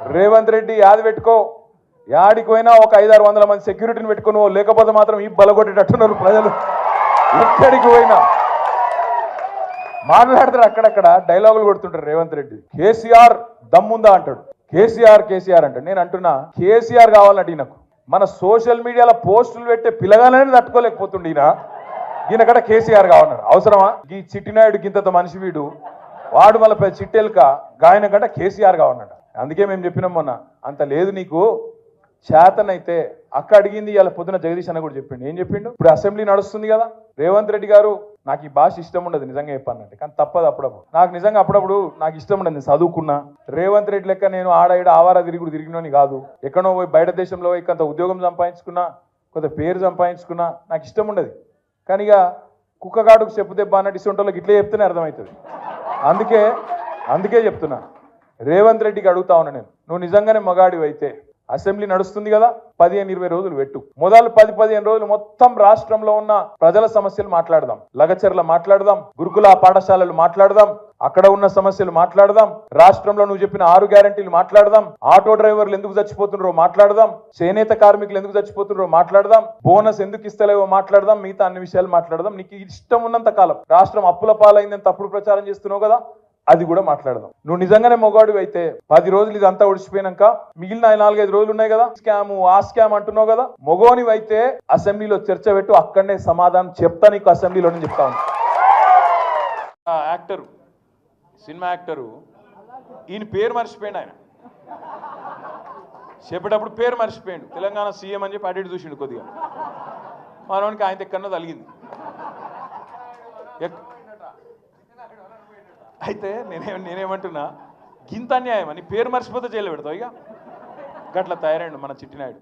రేవంత్ రెడ్డి యాది పెట్టుకో. యాడికి పోయినా ఒక ఐదారు వందల మంది సెక్యూరిటీని పెట్టుకుని లేకపోతే మాత్రం ఈ బలగొట్టేటట్టున్నారు ప్రజలు. ఎక్కడికి పోయినా. మాట్లాడతారు అక్కడక్కడ డైలాగులు కొడుతుంటారు రేవంత్ రెడ్డి. కేసీఆర్ దమ్ముందా అంటాడు. కేసీఆర్ కేసీఆర్ అంటాడు. నేను అంటున్నా కేసీఆర్ కావాలంటే ఈయనకు మన సోషల్ మీడియాలో పోస్టులు పెట్టే పిల్లగానే తట్టుకోలేకపోతుండే ఈయన. ఈయనకడ కేసీఆర్ కావాలన్నాడు. అవసరమా? ఈ చిట్టినాయుడు గింత మనిషి వీడు. వాడు మళ్ళీ చిట్టెలుక. గాయన కంటే కేసీఆర్ కావాలన్నాడు. అందుకే మేము చెప్పినాం మొన్న అంత లేదు నీకు చేతనైతే అక్క అడిగింది ఇలా పొద్దున జగదీష్ అన్న కూడా చెప్పిండు. ఏం చెప్పిండు? ఇప్పుడు అసెంబ్లీ నడుస్తుంది కదా రేవంత్ రెడ్డి గారు నాకు ఈ భాష ఇష్టం ఉండదు నిజంగా చెప్పానంటే కానీ తప్పదు అప్పుడప్పుడు. నాకు నిజంగా అప్పుడప్పుడు నాకు ఇష్టం ఉండదు నేను చదువుకున్నా. రేవంత్ రెడ్డి లెక్క నేను ఆడ ఈడ ఆవారా తిరుగుడు తిరిగినని కాదు. ఎక్కడో పోయి బయట దేశంలో పోయి కొంత ఉద్యోగం సంపాదించుకున్నా కొంత పేరు సంపాదించుకున్నా నాకు ఇష్టం ఉండదు. కానీ ఇక కుక్కగాడుకు చెప్పు దెబ్బ అన్నట్టు ఇసుంటోళ్ళకి ఇట్లే చెప్తేనే అర్థమవుతుంది. అందుకే అందుకే చెప్తున్నా. రేవంత్ రెడ్డికి అడుగుతా ఉన్నా నేను. నువ్వు నిజంగానే మగాడివి అయితే. అసెంబ్లీ నడుస్తుంది కదా పదిహేను ఇరవై రోజులు పెట్టు. మొదలు పది పదిహేను రోజులు మొత్తం రాష్ట్రంలో ఉన్న ప్రజల సమస్యలు మాట్లాడదాం. లగచర్ల మాట్లాడదాం. గురుకుల పాఠశాలలు మాట్లాడదాం. అక్కడ ఉన్న సమస్యలు మాట్లాడదాం. రాష్ట్రంలో నువ్వు చెప్పిన ఆరు గ్యారంటీలు మాట్లాడదాం. ఆటో డ్రైవర్లు ఎందుకు చచ్చిపోతున్నారో మాట్లాడదాం. చేనేత కార్మికులు ఎందుకు చచ్చిపోతున్నారో మాట్లాడదాం. బోనస్ ఎందుకు ఇస్తలేవో మాట్లాడదాం. మిగతా అన్ని విషయాలు మాట్లాడదాం. నీకు ఇష్టం ఉన్నంత కాలం రాష్ట్రం అప్పుల పాలైందని తప్పుడు ప్రచారం చేస్తున్నావు కదా. అది కూడా మాట్లాడదాం. నువ్వు నిజంగానే మొగాడు అయితే పది రోజులు ఇదంతా ఒడిచిపోయినాక మిగిలిన నాలుగైదు రోజులు ఉన్నాయి కదా? స్కామ్ ఆ స్కామ్ అంటున్నావు కదా? మొగోనివి అయితే అసెంబ్లీలో చర్చ పెట్టు అక్కడనే సమాధానం చెప్తా నీకు అసెంబ్లీలోనే చెప్తా ఆ యాక్టరు సినిమా యాక్టరు ఈయన పేరు మర్చిపోయాడు ఆయన. చెప్పేటప్పుడు పేరు మర్చిపోయాడు. తెలంగాణ సీఎం అని చెప్పి అడిగి చూసిండు కొద్దిగా. మనోనికి ఆయన ఎక్కడో తలిగింది అయితే నేనే నేనేమంటున్నా? గింత అన్యాయం అని పేరు మర్చిపోతే జైలు పెడతావు ఇక? గట్ల తయారైండు మన చిట్టినాయుడు.